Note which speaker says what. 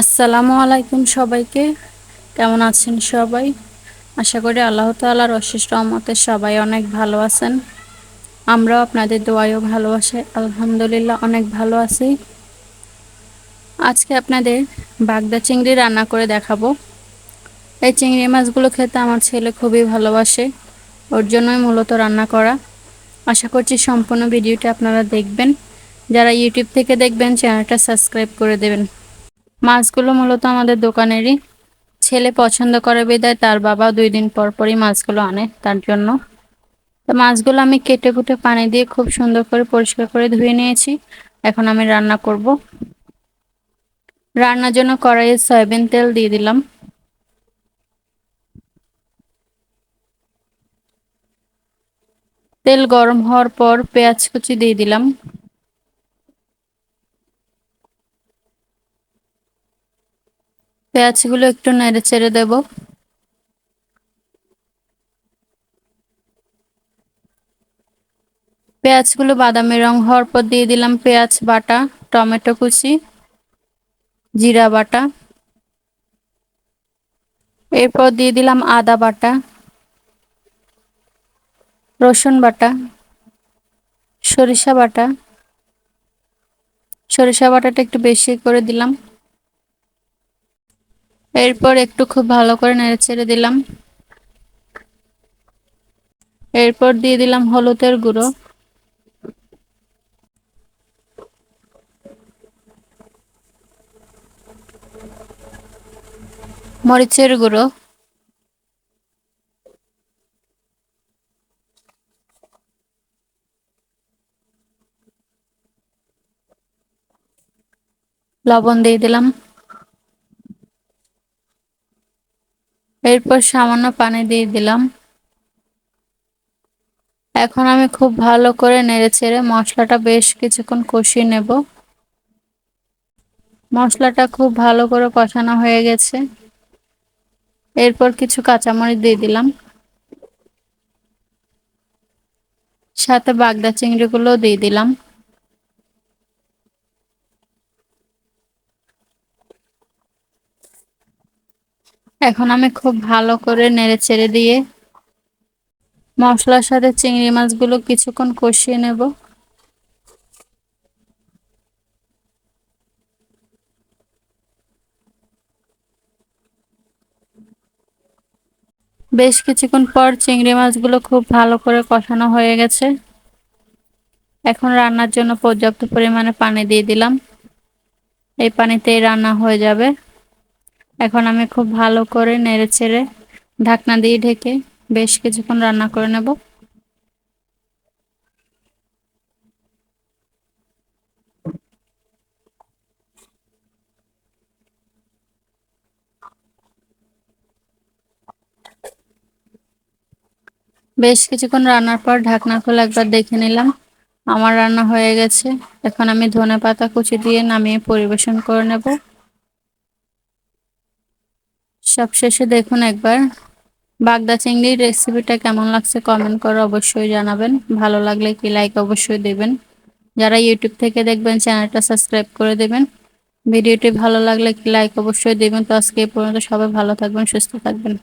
Speaker 1: আসসালামু আলাইকুম সবাইকে। কেমন আছেন সবাই? আশা করি আল্লাহ তাআলার অশেষ রহমতে সবাই অনেক ভালো আছেন। আমরাও আপনাদের দোয়ায়ও ভালোবাসে আলহামদুলিল্লাহ অনেক ভালো আছি। আজকে আপনাদের বাগদা চিংড়ি রান্না করে দেখাবো। এই চিংড়ি মাছগুলো খেতে আমার ছেলে খুবই ভালোবাসে। ওর জন্যই মূলত রান্না করা। আশা করছি সম্পূর্ণ ভিডিওটি আপনারা দেখবেন। যারা ইউটিউব থেকে দেখবেন, চ্যানেলটা সাবস্ক্রাইব করে দেবেন। মাছগুলো মূলত আমাদের দোকানেরই। ছেলে পছন্দ করে বিদায়, তার বাবা দুই দিন পর পরই মাছগুলো আনে তার জন্য। তো মাছগুলো আমি কেটে কুটে পানি দিয়ে খুব সুন্দর করে পরিষ্কার করে ধুয়ে নিয়েছি। এখন আমি রান্না করব। রান্নার জন্য কড়াইয়ে সয়াবিন তেল দিয়ে দিলাম। তেল গরম হওয়ার পর পেঁয়াজ কুচি দিয়ে দিলাম। পেঁয়াজগুলো একটু নেড়ে চেড়ে দেব। পেঁয়াজগুলো বাদামি রং হওয়ার পর দিয়ে দিলাম পেঁয়াজ বাটা, টমেটো কুচি, জিরা বাটা। এরপর দিয়ে দিলাম আদা বাটা, রসুন বাটা, সরিষা বাটা। সরিষা বাটাটা একটু বেশি করে দিলাম। এরপর একটু খুব ভালো করে নেড়ে ছেড়ে দিলাম। এরপর দিয়ে দিলাম হলুদের গুঁড়ো। মরিচের গুঁড়ো। লবণ দিয়ে দিলাম। এরপর সামান্য পানি দিয়ে দিলাম। এখন আমি খুব ভালো করে নেড়ে ছেড়ে মশলাটা বেশ কিছুক্ষণ কষিয়ে নেব। মশলাটা খুব ভালো করে কষানো হয়ে গেছে। এরপর কিছু কাঁচামরিচ দিয়ে দিলাম। সাথে বাগদা চিংড়িগুলো দিয়ে দিলাম। এখন আমি খুব ভালো করে নেড়ে ছেড়ে দিয়ে মশলার সাথে চিংড়ি মাছগুলো কিছুক্ষণ কষিয়ে নেব। বেশ কিছুক্ষণ পর চিংড়ি মাছগুলো খুব ভালো করে কষানো হয়ে গেছে। এখন রান্নার জন্য পর্যাপ্ত পরিমাণে পানি দিয়ে দিলাম। এই পানিতেই রান্না হয়ে যাবে। এখন আমি খুব ভালো করে নেড়ে ছেড়ে ঢাকনা দিয়ে ঢেকে বেশ কিছুক্ষণ রান্না করে নেব। বেশ কিছুক্ষণ রান্নার পর ঢাকনা খুলে একবার দেখে নিলাম, আমার রান্না হয়ে গেছে। এখন আমি ধনে পাতা কুচি দিয়ে নামিয়ে পরিবেশন করে নেব। সবশেষে দেখুন একবার। বাগদা চিংড়ির রেসিপিটা কেমন লাগছে কমেন্ট করে অবশ্যই জানাবেন। ভালো লাগলে কি লাইক অবশ্যই দেবেন। যারা ইউটিউব থেকে দেখবেন চ্যানেলটা সাবস্ক্রাইব করে দেবেন। ভিডিওটি ভালো লাগলে কি লাইক অবশ্যই দেবেন। তো আজকে এই পর্যন্ত সবাই ভালো থাকবেন, সুস্থ থাকবেন।